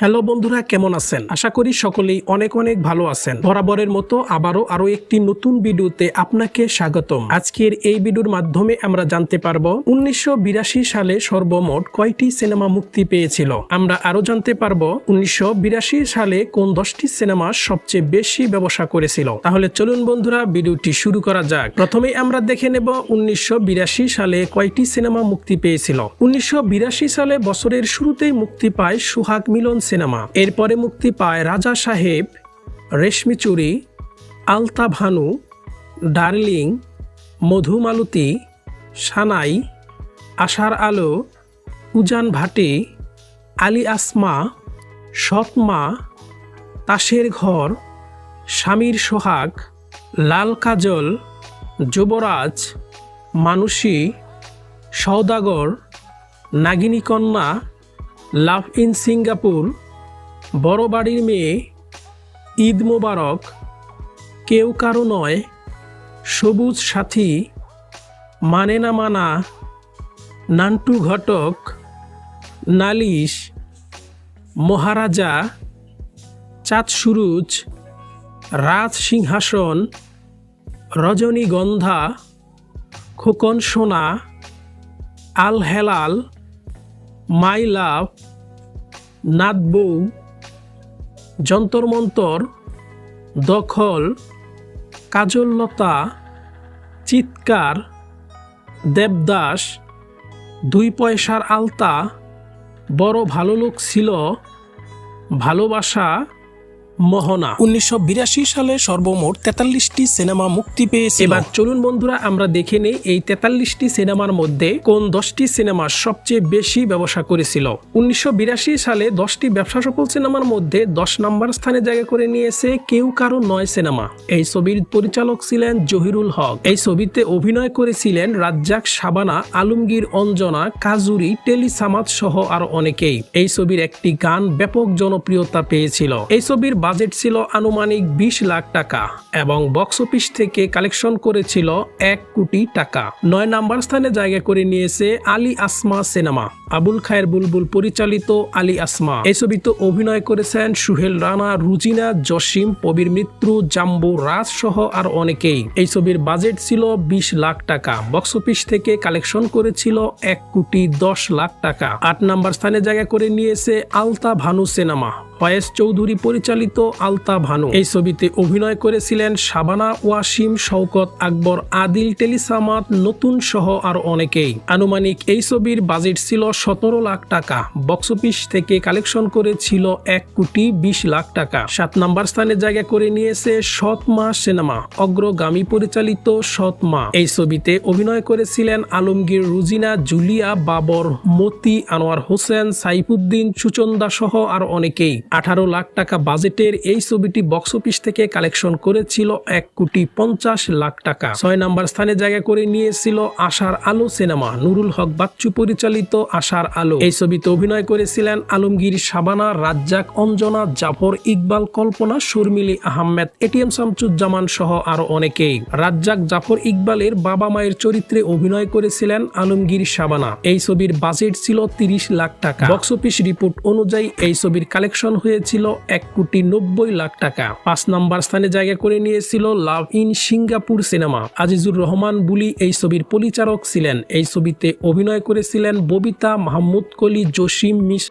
Hello বন্ধুরা, কেমন আছেন? আশা করি সকলেই অনেক অনেক ভালো আছেন। বরাবরের মতো আবারও আরও একটি নতুন ভিডিওতে আপনাকে স্বাগতম। আজকের এই ভিডিওর মাধ্যমে আমরা জানতে পারব, উনিশশো সালে সর্বমোট কয়টি সিনেমা মুক্তি পেয়েছিল? আমরা আরও জানতে পারব, উনিশশো সালে কোন দশটি সিনেমা সবচেয়ে বেশি ব্যবসা করেছিল? তাহলে চলুন বন্ধুরা, ভিডিওটি শুরু করা যাক। প্রথমে আমরা দেখে নেব, উনিশশো বিরাশি সালে কয়টি সিনেমা মুক্তি পেয়েছিল? উনিশশো বিরাশি সালে বছরের শুরুতেই মুক্তি পায় সুহাগ মিলন সিনেমা। এরপরে মুক্তি পায় রাজা সাহেব, রেশমি চুরি, আলতা ভানু, ডার্লিং মধুমালতী সানাই, আশার আলো, উজান ভাটি, আলী আসমা, সৎমা, তাসের ঘর, স্বামীর সোহাগ, লাল কাজল, যুবরাজ মানুষী সৌদাগর নাগিনী কন্যা লাভ ইন সিঙ্গাপুর, বড় বাড়ির মেয়ে, ঈদ মোবারক, কেউ কারও নয়, সবুজ সাথী মানে না মানা, নান্টু ঘটক, নালিশ, মহারাজা, চাঁদ সুরুজ, রাজ সিংহাসন, রজনীগন্ধা, খোকন সোনা, আল হেলাল মাই লাভ, নাত বৌ যন্তর মন্তর দখল, কাজললতা, চিৎকার, দেবদাস, দুই পয়সার আলতা, বড় ভালো লোক ছিল, ভালোবাসা মোহনা। উনিশশো বিরাশি সালে সর্বমোট তেতাল্লিশটি সিনেমা মুক্তি পেয়েছে এবার চলুন বন্ধুরা আমরা দেখে নেই এই তেতাল্লিশটি সিনেমার মধ্যে কোন দশটি সিনেমা সবচেয়ে বেশি ব্যবসা করেছিল। উনিশশো বিরাশি সালে দশটি ব্যবসা সফল সিনেমার মধ্যে দশ নম্বর স্থানে জায়গা করে নিয়েছে কেউ কারও নয় সিনেমা। এই ছবির পরিচালক ছিলেন জহিরুল হক। এই ছবিতে অভিনয় করেছিলেন রাজ্জাক সাবানা আলমগীর অঞ্জনা কাজুরি টেলি সামাদ সহ আরও অনেকেই। এই ছবির একটি গান ব্যাপক জনপ্রিয়তা পেয়েছিল। এই ছবির বাজেট ছিল আনুমানিক বিশ লাখ টাকা এবং বক্স অফিস থেকে কালেকশন করেছিল এক কোটি টাকা। নয় নাম্বার স্থানে জায়গা করে নিয়েছে আলী আসমা সিনেমা। আবুল খায়ের বুলবুল পরিচালিত আলী আসমা। এই ছবিতে অভিনয় করেছেন সুহেল রানা, রুজিনা, জসিম পবির মিত্র, জাম্বু রাজ সহ আর অনেকেই। এই ছবির বাজেট ছিল বিশ লাখ টাকা। বক্স অফিস থেকে কালেকশন করেছিল এক কোটি দশ লাখ টাকা। আট নাম্বার স্থানে জায়গা করে নিয়েছে আলতা ভানু সিনেমা। ফয়েজ চৌধুরী পরিচালিত আলতা ভানু। এই ছবিতে অভিনয় করেছিলেন শাবানা, ওয়াসিম, শওকত আকবর, আদিল টেলিসামাত নতুন সহ আর অনেকেই। আনুমানিক এই ছবির বাজেট ছিল সতেরো লাখ টাকা। বক্স অফিস থেকে কালেকশন করেছিল এক কোটি বিশ লাখ টাকা। সাত নাম্বার স্থানে জায়গা করে নিয়েছে সৎ মা সিনেমা। অগ্রগামী পরিচালিত সৎ মা এই ছবিতে অভিনয় করেছিলেন আলমগীর রুজিনা, জুলিয়া বাবর, মতি আনোয়ার হোসেন, সাইফুদ্দিন, সুচন্দা সহ আর অনেকেই। আঠারো লাখ টাকা বাজেটের এই ছবিটি বক্স অফিস থেকে কালেকশন করেছিল এক কোটি পঞ্চাশ লাখ টাকা। ছয় নাম্বার স্থানে জায়গা করে নিয়েছিল আশার আলো সিনেমা। নুরুল হক বাচ্চু পরিচালিত আশার আলো। এই ছবিতে অভিনয় করেছিলেন আলমগীর সাবানা, রাজ্জাক, অঞ্জনা, জাফর ইকবাল, কল্পনা, শর্মিলি আহমেদ, এটিএম শামসুজ্জামান সহ আরও অনেকেই। রাজ্জাক, জাফর ইকবালের বাবা মায়ের চরিত্রে অভিনয় করেছিলেন আলমগীর সাবানা। এই ছবির বাজেট ছিল তিরিশ লাখ টাকা। বক্স অফিস রিপোর্ট অনুযায়ী এই ছবির কালেকশন হয়েছিল এক কোটি নব্বই লাখ টাকা। পাঁচ নাম্বার স্থানে জায়গা করে নিয়েছিল love in Singapore cinema. Azizur Rahman Buli এই ছবির পরিচালক ছিলেন। এই ছবিতে অভিনয় করেছিলেন ববিতা মাহমুদ কলি জসিম মিস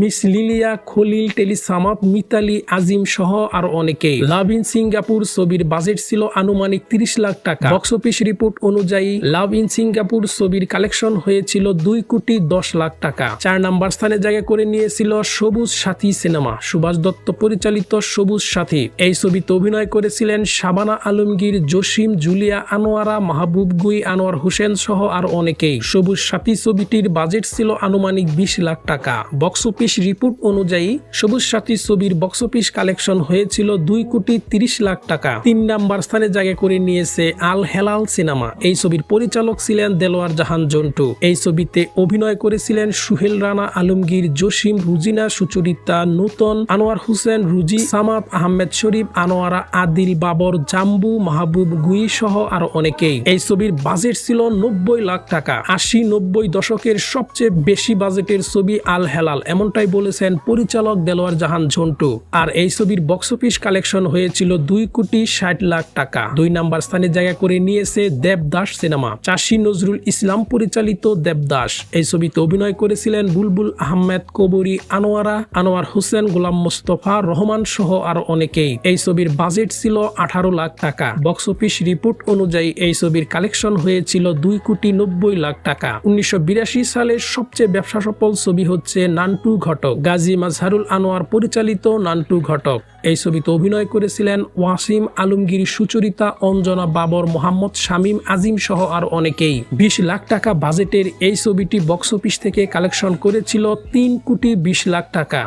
মিস লিলিয়া, খলিল টেলিসামাত মিতালি, আজিম সহ আর অনেকেই। লাভ ইন সিঙ্গাপুর ছবির বাজেট ছিল আনুমানিক তিরিশ লাখ টাকা। বক্স অফিস রিপোর্ট অনুযায়ী লাভ ইন সিঙ্গাপুর ছবির কালেকশন হয়েছিল দুই কোটি দশ লাখ টাকা। চার নাম্বার স্থানে জায়গা করে নিয়েছিল সবুজ সাথী সিনেমা। সুভাষ দত্ত পরিচালিত সবুজ সাথী। এই ছবিতে অভিনয় করেছিলেন শাবানা আলমগীর, জসিম, জুলিয়া আনোয়ারা, মাহবুব গুই, আনোয়ার হোসেন সহ আর অনেকেই। সবুজ সাথী ছবিটির বাজেট ছিল আনুমানিক বিশ লাখ টাকা। বক্স অফিস রিপোর্ট অনুযায়ী সবুজ সাথী ছবির বক্স অফিস কালেকশন হয়েছিল দুই কোটি তিরিশ লাখ টাকা। তিন নাম্বার স্থানে জায়গা করে নিয়েছে আল হেলাল সিনেমা। এই ছবির পরিচালক ছিলেন দেলোয়ার জাহান জন্টু। এই ছবিতে অভিনয় করেছিলেন সুহেল রানা, আলমগীর জসিম, রুজিনা সুচরিতা, নূতন আনোয়ার হোসেন, রুজি সামাদ, আহমেদ শরীফ, আনোয়ারা আদিল, বাবর, জাম্বু, মাহবুব গুই সহ আরও অনেকেই। এই ছবির বাজেট ছিল নব্বই লাখ টাকা। আশি নব্বই দশকের সবচেয়ে বেশি বাজেটের ছবি আল হেলাল এমনটাই বলেছেন পরিচালক দেলোয়ার জাহান ঝন্টু। আর এই ছবির বক্স অফিস কালেকশন হয়েছিল দুই কোটি ষাট লাখ টাকা। দুই নাম্বার স্থানে জায়গা করে নিয়েছে দেবদাস সিনেমা। চাষি নজরুল ইসলাম পরিচালিত দেবদাস। এই ছবিতে অভিনয় করেছিলেন বুলবুল আহমেদ, কবরী আনোয়ারা, আনোয়ার হোসেন, গোলাম মোস্তফা, রহমান সহ আরও অনেকেই। এই ছবির বাজেট ছিল আঠারো লাখ টাকা। বক্স অফিস রিপোর্ট অনুযায়ী এই ছবির কালেকশন হয়েছিল দুই কোটি নব্বই লাখ টাকা। উনিশশো বিরাশি সালের সবচেয়ে ব্যবসা সফল ছবি হচ্ছে নান্টু ঘটক। গাজী মাজহারুল আনোয়ার পরিচালিত নান্টু ঘটক। এই ছবিতে অভিনয় করেছিলেন ওয়াসিম আলমগীর, সুচরিতা, অঞ্জনা বাবর, মোহাম্মদ শামীম আজিম সহ আর অনেকেই। বিশ লাখ টাকা বাজেটের এই ছবিটি বক্স অফিস থেকে কালেকশন করেছিল তিন কোটি বিশ লাখ টাকা।